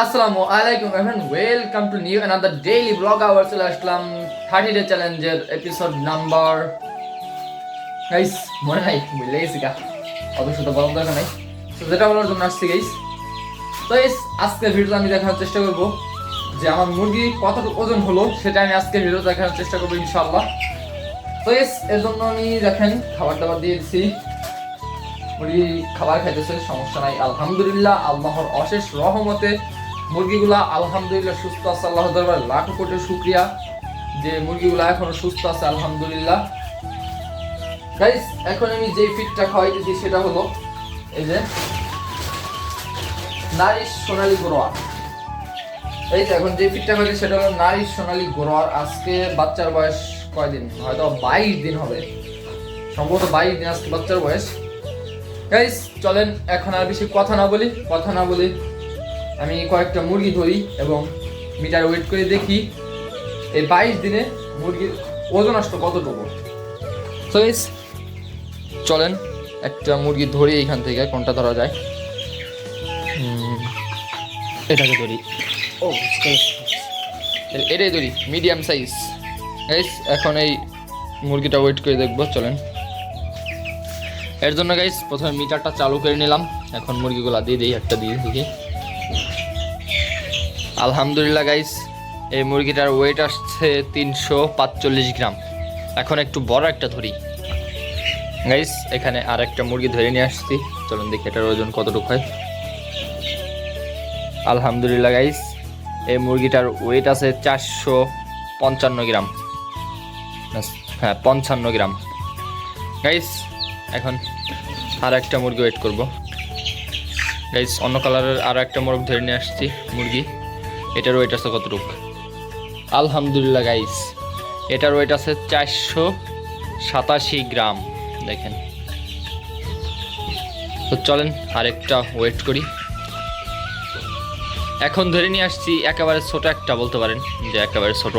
আসসালামু আলাইকুম everyone, welcome to new another daily blog our, চলে আসলাম থার্টি ডে চ্যালেঞ্জের এপিসোড নাম্বার গাইস মনে নাই বুঝলে গেছি গা। অত শুধু বলার দরকার নাই। তো যেটা বলার জন্য আসছি গাইস তো গাইস আজকের ভিডিওতে আমি দেখানোর চেষ্টা করব যে আমার মুরগি কতটুকু ওজন হলো, সেটা আমি আজকে ভিডিও দেখানোর চেষ্টা করব, ইনশাআল্লাহ। তো গাইস এর জন্য আমি দেখেন খাবার দাবার দিয়ে মুরগি খাবার খাইতেছে, সমস্যা নাই, আলহামদুলিল্লাহ, আল্লাহর অশেষ রহমতে মুরগিগুলা আলহামদুলিল্লাহ সুস্থ আছে আল্লাহ দরবার লাখো কোটি শুক্রিয়া যে মুরগিগুলা এখনও সুস্থ আছে, আলহামদুলিল্লাহ। গাইস এখন আমি যে ফিটটা খাওয়াইতেছি সেটা হলো এই যে নারিশ সোনালী গোরোয়া। এই যে এখন যে ফিটটা খাওয়াইছি সেটা হলো নারিশ সোনালী গোরোয়ার। আজকে বাচ্চার বয়স কয়দিন? হয়তো বাইশ দিন হবে। সম্ভবত বাইশ দিন আজকে বাচ্চার বয়স। গাইস চলেন, এখন আর বেশি কথা না বলি, কথা না বলি। আমি কয়েকটা মুরগি ধরি এবং মিটার ওয়েট করে দেখি এই বাইশ দিনে মুরগির ওজন আসতো কতটুকু। গাইস চলেন একটা মুরগি ধরি এইখান থেকে, কোনটা ধরা যায়। এটাকে ধরি। ও এটাই ধরি মিডিয়াম সাইজ গাইস এখন এই মুরগিটা ওয়েট করে দেখব, চলেন। এর জন্য গাইস প্রথমে মিটারটা চালু করে নিলাম। এখন মুরগিগুলা দিয়ে দিই, একটা দিয়ে দেখি। আলহামদুলিল্লাহ গাইস এই মুরগিটার ওয়েট আসছে তিনশো পাঁচচল্লিশ গ্রাম। এখন একটু বড় একটা ধরি। গাইস এখানে আর একটা মুরগি ধরে নিয়ে আসছি। চলুন দেখি এটার ওজন কতটুকু হয়। আলহামদুলিল্লাহ গাইস এই মুরগিটার ওয়েট আছে চারশো পঞ্চান্ন গ্রাম। হ্যাঁ পঞ্চান্ন গ্রাম। গাইস এখন আর একটা মুরগি ওয়েট করব। গাইস অন্য কালারের আর একটা মুরগ ধরে নিয়ে আসছি, মুরগি। এটার ওয়েট আছে কতটুক? আলহামদুলিল্লাহ গাইস এটার ওয়েট আছে চারশো সাতাশি গ্রাম, দেখেন। তো চলেন, আরেকটা ওয়েট করি। এখন ধরে নিয়ে আসছি একেবারে ছোট একটা, বলতে পারেন যে একেবারে ছোট।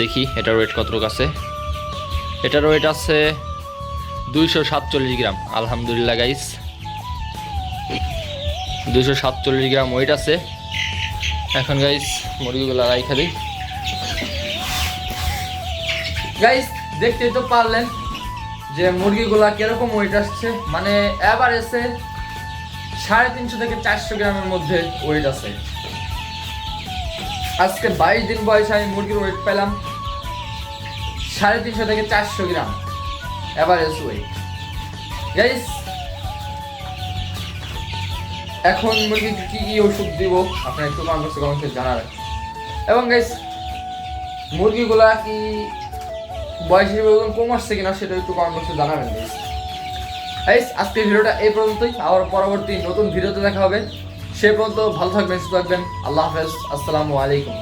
দেখি, এটার ওয়েট কতটুকু আছে? এটার ওয়েট আছে দুইশো সাতচল্লিশ গ্রাম, আলহামদুলিল্লাহ গাইস দুশো সাতচল্লিশ গ্রাম ওয়েট আছে এখন গাইস মুরগিগুলো রাইখা দিই গাইস দেখতেই তো পারলেন যে মুরগিগুলা কীরকম ওয়েট আসছে। মানে এভারেজে সাড়ে তিনশো থেকে চারশো গ্রামের মধ্যে ওয়েট আছে। আজকে বাইশ দিন বয়সে আমি মুরগির ওয়েট পেলাম সাড়ে তিনশো থেকে চারশো গ্রাম এভারেজ ওয়েট গাইস এখন মুরগিকে কী কী ওষুধ দিব? আপনারা একটু আমার কাছে কমেন্টে জানাবেন। এবং গাইস মুরগিগুলা কি বয়সের ওজন কম আসছে কিনা সেটা একটু কমেন্ট বক্সে জানাবেন গাইস আজকের ভিডিওটা এই পর্যন্তই। আবার পরবর্তী নতুন ভিডিওতে দেখা হবে। সে পর্যন্ত ভালো থাকবেন, সুস্থ থাকবেন। আল্লাহ হাফেজ। আসসালামু আলাইকুম।